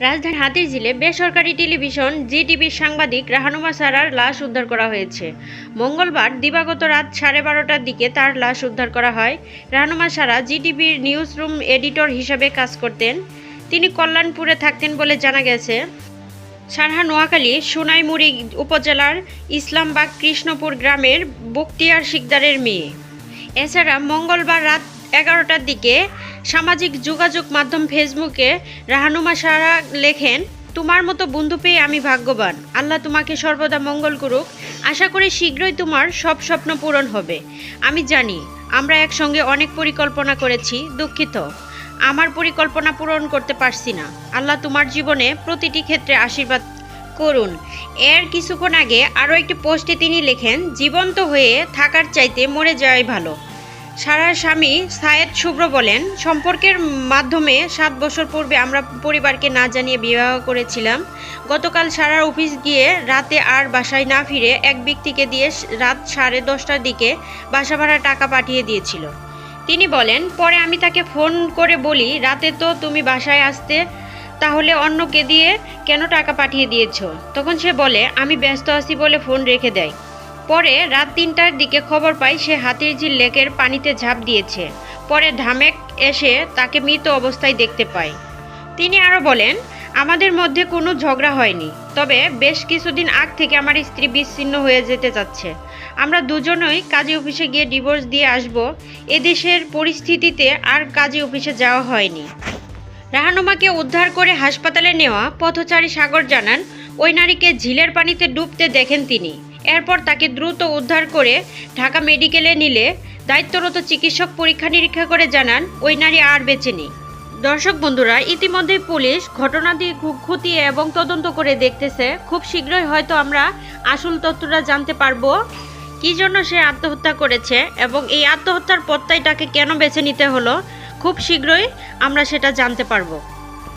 রাজধানী হাতিরঝিলে বেসরকারি টেলিভিশন জিটিভির সাংবাদিক রাহানুমা সারার লাশ উদ্ধার করা হয়েছে। মঙ্গলবার দিবাগত রাত সাড়ে বারোটার দিকে তার লাশ উদ্ধার করা হয়। রাহানুমা সারা জিটিভির নিউজ রুম এডিটর হিসাবে কাজ করতেন। তিনি কল্যাণপুরে থাকতেন বলে জানা গেছে। সারহা নোয়াখালী, সোনাইমুড়ি উপজেলার ইসলামবাগ কৃষ্ণপুর গ্রামের বক্তিয়ার শিকদারের মেয়ে। এছাড়া মঙ্গলবার রাত এগারোটার দিকে সামাজিক যোগাযোগ মাধ্যম ফেসবুকে রাহানুমা সারা লেখেন, তোমার মতো বন্ধু পেয়ে আমি ভাগ্যবান। আল্লাহ তোমাকে সর্বদা মঙ্গল করুক। আশা করি শীঘ্রই তোমার সব স্বপ্ন পূরণ হবে। আমি জানি, আমরা একসঙ্গে অনেক পরিকল্পনা করেছি, দুঃখিত। আমার পরিকল্পনা পূরণ করতে পারছি না। আল্লাহ তোমার জীবনে প্রতিটি ক্ষেত্রে আশীর্বাদ করুন। এর কিছুক্ষণ আগে আরও একটি পোস্টে তিনি লেখেন, জীবন্ত হয়ে থাকার চাইতে মরে যাওয়াই ভালো। সারার স্বামী সায়েদ শুভ্র বলেন, সম্পর্কের মাধ্যমে সাত বছর পূর্বে আমরা পরিবারকে না জানিয়ে বিবাহ করেছিলাম। গতকাল সারার অফিস গিয়ে রাতে আর বাসায় না ফিরে এক ব্যক্তিকে দিয়ে রাত সাড়ে দশটার দিকে বাসা ভাড়া টাকা পাঠিয়ে দিয়েছিল। তিনি বলেন, পরে আমি তাকে ফোন করে বলি, রাতে তো তুমি বাসায় আসতে, তাহলে অন্যকে দিয়ে কেন টাকা পাঠিয়ে দিয়েছ? তখন সে বলে, আমি ব্যস্ত আছি বলে ফোন রেখে দেয়। পরে রাত তিনটার দিকে খবর পাই সে হাতিরঝিল লেকের পানিতে ঝাঁপ দিয়েছে। পরে ধামেক এসে তাকে মৃত অবস্থায় দেখতে পাই তিনি আরও বলেন, আমাদের মধ্যে কোনো ঝগড়া হয়নি, তবে বেশ কিছুদিন আগ থেকে আমার স্ত্রী বিচ্ছিন্ন হয়ে যেতে যাচ্ছে আমরা দুজনই কাজী অফিসে গিয়ে ডিভোর্স দিয়ে আসব, এদেশের পরিস্থিতিতে আর কাজী অফিসে যাওয়া হয়নি। রাহানুমাকে উদ্ধার করে হাসপাতালে নেওয়া পথচারী সাগর জানান, ওই নারীকে ঝিলের পানিতে ডুবতে দেখেন তিনি। এরপর তাকে দ্রুত উদ্ধার করে ঢাকা মেডিকেলে নিলে দায়িত্বরত চিকিৎসক পরীক্ষা নিরীক্ষা করে জানান, ওই নারী আর বেঁচে নেই। দর্শক বন্ধুরা ইতিমধ্যে পুলিশ ঘটনাটি খু- খতিয়ে এবং তদন্ত করে দেখতেছে। খুব শীঘ্রই হয়তো আমরা আসল তথ্যটা জানতে পারব। কি জন্য সে আত্মহত্যা করেছে এবং এই আত্মহত্যার পত্তাইটাকে কেন বেছে নিতে হলো? খুব শীঘ্রই আমরা সেটা জানতে পারব।